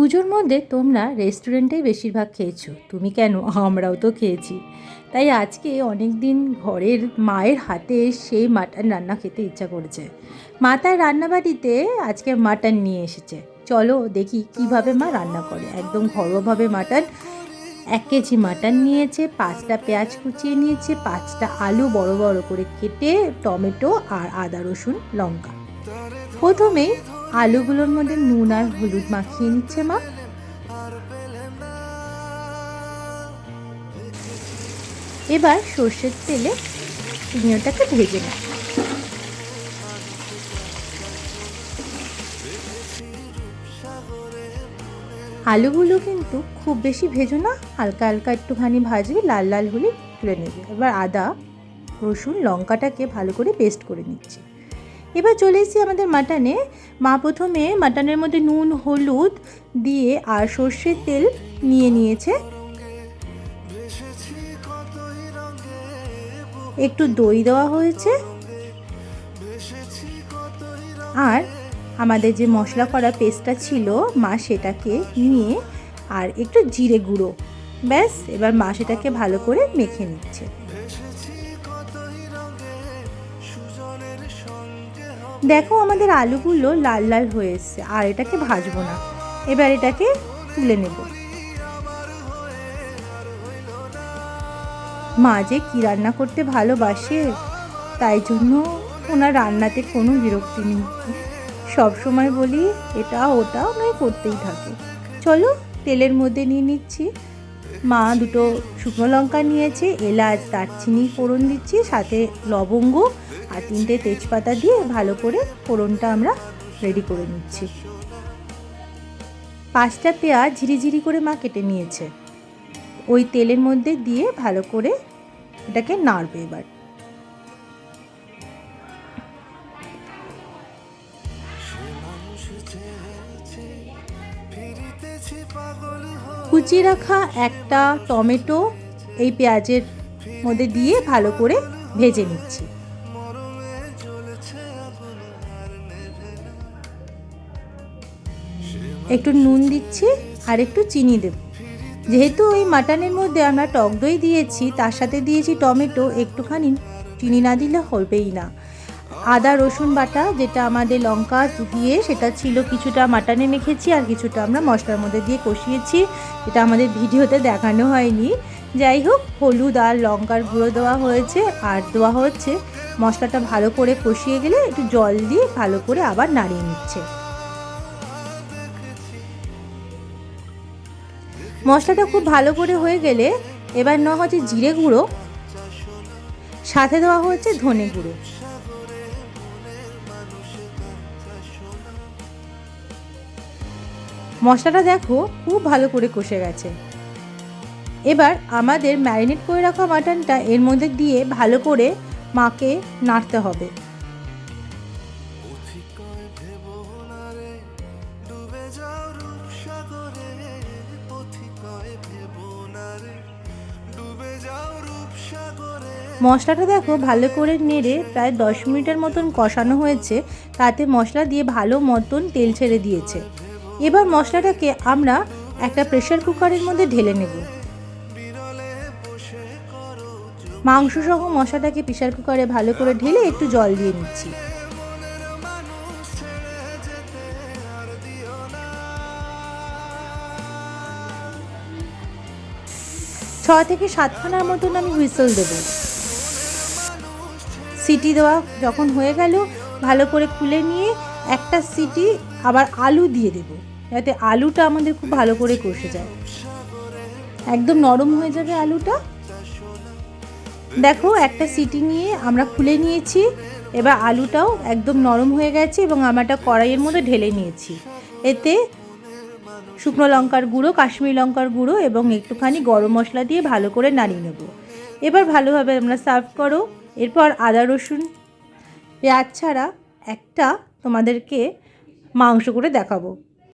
পুজোর মধ্যে তোমরা রেস্টুরেন্টেই বেশিরভাগ খেয়েছো। তুমি কেন? আমরাও তো খেয়েছি। তাই আজকে অনেক দিন ঘরের মায়ের হাতে সেই মাটন রান্না খেতে ইচ্ছা করেছে। মা তার রান্নাবাড়িতে আজকে মাটন নিয়ে এসেছে। চলো দেখি কীভাবে মা রান্না করে। একদম ঘরোয়াভাবে মাটন। এক কেজি মাটন নিয়েছে, পাঁচটা পেঁয়াজ কুচিয়ে নিয়েছে, পাঁচটা আলু বড় বড় করে কেটে টমেটো আর আদা রসুন, লঙ্কা। প্রথমেই আলুগুলোর মধ্যে নুন আর হলুদ মাখিয়ে নিচ্ছে মা। এবার সর্ষের তেলে তুমি ভেজে নাও আলুগুলো কিন্তু খুব বেশি ভেজো না, হালকা হালকা একটুখানি ভাজবে লাল লাল হলে তুলে নেবে। এবার আদা, রসুন, লঙ্কাটাকে ভালো করে পেস্ট করে নিচ্ছে। এবার চলে এসেছি আমাদের মাটনে। মা প্রথমে মাটনের মধ্যে নুন, হলুদ দিয়ে আর সর্ষের তেল নিয়ে নিয়েছে। একটু দই দেওয়া হয়েছে। আর আমাদের যে মশলা করা পেস্টটা ছিল, মা সেটাকে নিয়ে আর একটু জিরে গুঁড়ো। ব্যাস, এবার মা সেটাকে ভালো করে মেখে নিচ্ছে। দেখো আমাদের আলুগুলো লাল লাল হয়ে এসছে, আর এটাকে ভাজবো না। এবার এটাকে তুলে নেব। মা যে কী রান্না করতে ভালোবাসে, তাই জন্য ওনার রান্নাতে কোনো বিরক্তি নেই। সব সময় বলি, এটা ওটা ওনাই করতেই থাকে। চলো, তেলের মধ্যে নিয়ে নিচ্ছি। মা দুটো শুকনো লঙ্কা নিয়েছে, এলাচ, দারচিনি, ফোড়ন দিচ্ছি, সাথে লবঙ্গ আর তিনটে তেজপাতা দিয়ে ভালো করে ফোড়নটা আমরা রেডি করে নিচ্ছি। পাঁচটা পেঁয়াজ ঝিরিঝিরি করে মা কেটে নিয়েছে। ওই তেলের মধ্যে দিয়ে ভালো করে এটাকে নাড়বে এবার। কুচিয়ে রাখা একটা টমেটো এই পেঁয়াজের মধ্যে দিয়ে ভালো করে ভেজে নিচ্ছি। একটু নুন দিচ্ছি আর একটু চিনি দেব। যেহেতু ওই মাটনের মধ্যে আমরা টক দই দিয়েছি, তার সাথে দিয়েছি টমেটো, একটুখানি চিনি না দিলে হবেই না। আদা, রসুন বাটা, যেটা আমাদের লঙ্কা দিয়ে সেটা ছিল কিছুটা মাটনে মেখেছি আর কিছুটা আমরা মশলার মধ্যে দিয়ে কষিয়েছি। এটা আমাদের ভিডিওতে দেখানো হয়নি। যাই হোক, হলুদ আর লঙ্কার গুঁড়ো দেওয়া হয়েছে আর দেওয়া হচ্ছে। মশলাটা ভালো করে কষিয়ে গেলে একটু জল দিয়ে ভালো করে আবার নাড়িয়ে নিচ্ছে। মশলাটা খুব ভালো করে হয়ে গেলে এবার নেওয়া হচ্ছে জিরে গুঁড়ো, সাথে দেওয়া হচ্ছে ধনে গুঁড়ো। মশলাটা দেখো খুব ভালো করে কষে গেছে। এবার আমাদের ম্যারিনেট করে রাখা মাটনটা এর মধ্যে দিয়ে ভালো করে মাকে নাড়তে হবে। মশলাটা দেখো ভালো করে নেড়ে প্রায় দশ মিনিটের মতন কষানো হয়েছে। তাতে মশলা দিয়ে ভালো মতন তেল ছেড়ে দিয়েছে। এবার মশলাটাকে আমরা একটা প্রেশার কুকারের মধ্যে ঢেলে নেব। মাংস সহ মশলাটাকে প্রেশার কুকারে ভালো করে ঢেলে একটু জল দিয়ে নিচ্ছি। ছ থেকে সাতখানার মতন আমি হুইসেল দেব। সিটি দেওয়া যখন হয়ে গেল, ভালো করে খুলে নিয়ে একটা সিটি আবার আলু দিয়ে দেব। যাতে আলুটা আমাদের খুব ভালো করে কষে যায়। একদম নরম হয়ে যাবে আলুটা। দেখো, একটা সিটি নিয়ে আমরা খুলে নিয়েছি। এবার আলুটাও একদম নরম হয়ে গেছে এবং আমারটা কড়াইয়ের মধ্যে ঢেলে নিয়েছি। এতে শুকনো লঙ্কার গুঁড়ো, কাশ্মীরি লঙ্কার গুঁড়ো এবং একটুখানি গরম মশলা দিয়ে ভালো করে নাড়িয়ে নেব। এবার ভালোভাবে আমরা সার্ভ করো। এরপর আদা রসুন পেঁয়াজ ছাড়া একটা তোমাদেরকে মাংস করে দেখাবো।